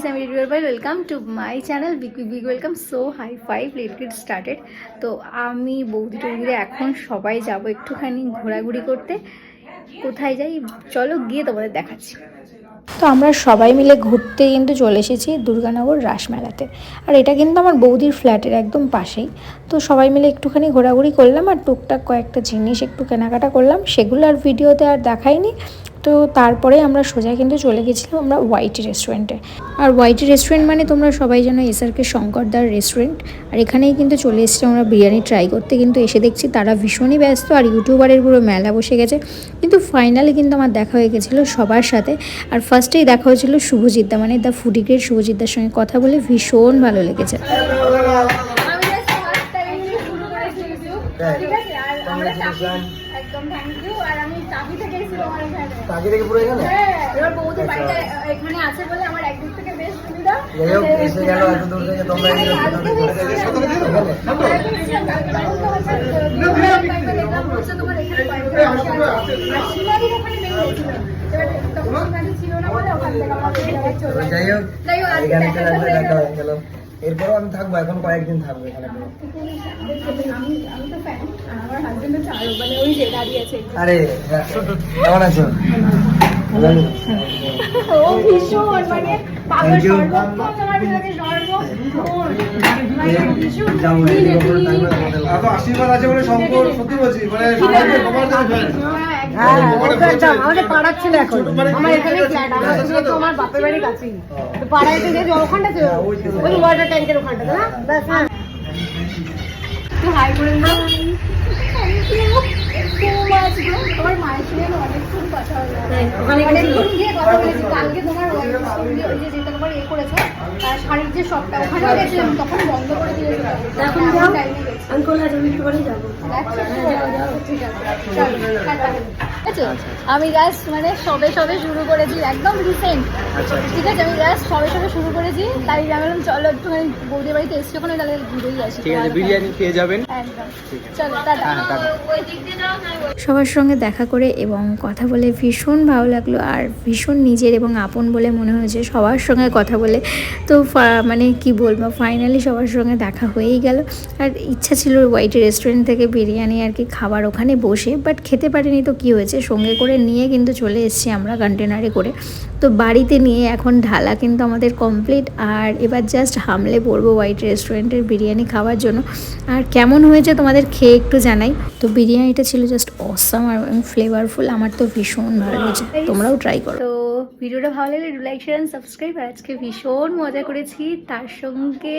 To my channel. Big big big welcome. So, high five. Let's get started. তো আমি বৌদি টৌদিরে এখন সবাই যাব একটুখানি ঘোরাঘুরি করতে কোথায় যাই চলো গিয়ে তোমাদের দেখাচ্ছি তো আমরা সবাই মিলে ঘুরতে কিন্তু চলে এসেছি দুর্গানগর রাসমেলাতে আর এটা কিন্তু আমার বৌদির ফ্ল্যাটের একদম পাশেই তো সবাই মিলে একটুখানি ঘোরাঘুরি করলাম আর টুকটাক কয়েকটা জিনিস একটু কেনাকাটা করলাম সেগুলো আর ভিডিওতে আর দেখাইনি তো তারপরে আমরা সোজা কিন্তু চলে গেছিলাম আমরা ওয়াইটি রেস্টুরেন্টে আর ওয়াইটি রেস্টুরেন্ট মানে তোমরা সবাই জানো এসআরকে শঙ্করদার রেস্টুরেন্ট আর এখানেই কিন্তু চলে এসেছি আমরা বিরিয়ানি ট্রাই করতে কিন্তু এসে দেখছি তারা ভীষণই ব্যস্ত আর ইউটিউবারের পুরো মেলা বসে গেছে কিন্তু ফাইনালি কিন্তু আমার দেখা হয়ে গেছিল সবার সাথে আর ফার্স্টেই দেখা হয়েছিল শুভজিৎদা মানে দ্য ফুডি গ্রেড শুভজিৎদার সঙ্গে কথা বলে ভীষণ ভালো লেগেছে একদম থ্যাংক ইউ আর আমার এখানে। তাকে থেকে পুরো এখানে? হ্যাঁ, এবার বৌদির বাড়িটা এখানে আছে বলে আমার একদিক থেকে বেশ সুবিধা। যাই হোক এসে গেল এত দূর থেকে তোমরা এখানে যাই হোক এখানে চলে দেখা হয়ে গেল। এরপরও আমি থাকব এখন কয়েকদিন থাকব এখানে। আরে কেমন আছো? মানে মানে তোমাদের আশীর্বাদ আছে বলে শঙ্কর সত্যি বলছি মানে হ্যাঁ, হ্যাঁ, আমাদের পাড়ার ছেলে এখন। আমার এখানে ফ্ল্যাট আমার তো আমার বাপের বাড়ির কাছেই। তো পাড়ায় যে ওখানটা তো ওই ওয়াটার ট্যাঙ্কের ওখানটা না? ব্যাস হ্যাঁ। একটু হাই করে কথা হলো ওখানে গিয়ে কথা বলেছি। কালকে তোমার ওই যে যেটা তোমার এ করেছ শাড়ির যে শপটা ওখানেও গেছিলাম তখন বন্ধ করে দিয়েছিল এখন যাও টাইমে গেছি আমি একটু যাব আচ্ছা, আমি জাস্ট মানে সবে সবে শুরু করেছি একদম রিসেন্ট ঠিক আছে আমি জাস্ট সবে সবে শুরু করেছি তাই আমি বললাম চলো একটুখানি বৌদি বাড়িতে এসছি ওখানে তাহলে ঘুরেই আসি ঠিক আছে বিরিয়ানি খেয়ে যাবেন চলো হ্যাঁ সবার সঙ্গে দেখা করে এবং কথা বলে ভীষণ ভালো লাগল আর ভীষণ নিজের এবং আপন বলে মনে হয়েছে সবার সঙ্গে কথা বলে তো মানে কি বলব ফাইনালি সবার সঙ্গে দেখা হয়েই গেল। আর ইচ্ছা ছিল হোয়াইট রেস্টুরেন্ট থেকে বিরিয়ানি আর কি খাবার ওখানে বসে বাট খেতে পারিনি তো কি হয়েছে, সঙ্গে করে নিয়ে কিন্তু চলে এসেছি আমরা কন্টেনারে করে। তো বাড়িতে নিয়ে এখন ঢালা কিন্তু আমাদের কমপ্লিট আর এবার জাস্ট হামলে পড়ব হোয়াইট রেস্টুরেন্টের বিরিয়ানি খাওয়ার জন্য। আর কেমন হয়েছে তোমাদের খেয়ে একটু জানাই। তো বিরিয়ানিটা ছিল জাস্ট অসাম আর ফ্লেভারফুল আমার তো ভীষণ ভালো লেগেছে, তোমরাও ট্রাই করো। ভিডিওটা ভালো লাগলে লাইক শেয়ার সাবস্ক্রাইব আর আজকে ভীষণ মজা করেছি। তার সঙ্গে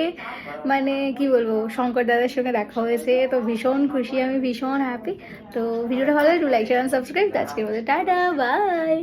মানে কি বলব, শঙ্কর দাদার সঙ্গে দেখা হয়েছে। তো ভীষণ খুশি, আমি ভীষণ হ্যাপি তো ভিডিওটা ভালো লাগলে লাইক শেয়ার সাবস্ক্রাইব আজকের মধ্যে টাটা বাই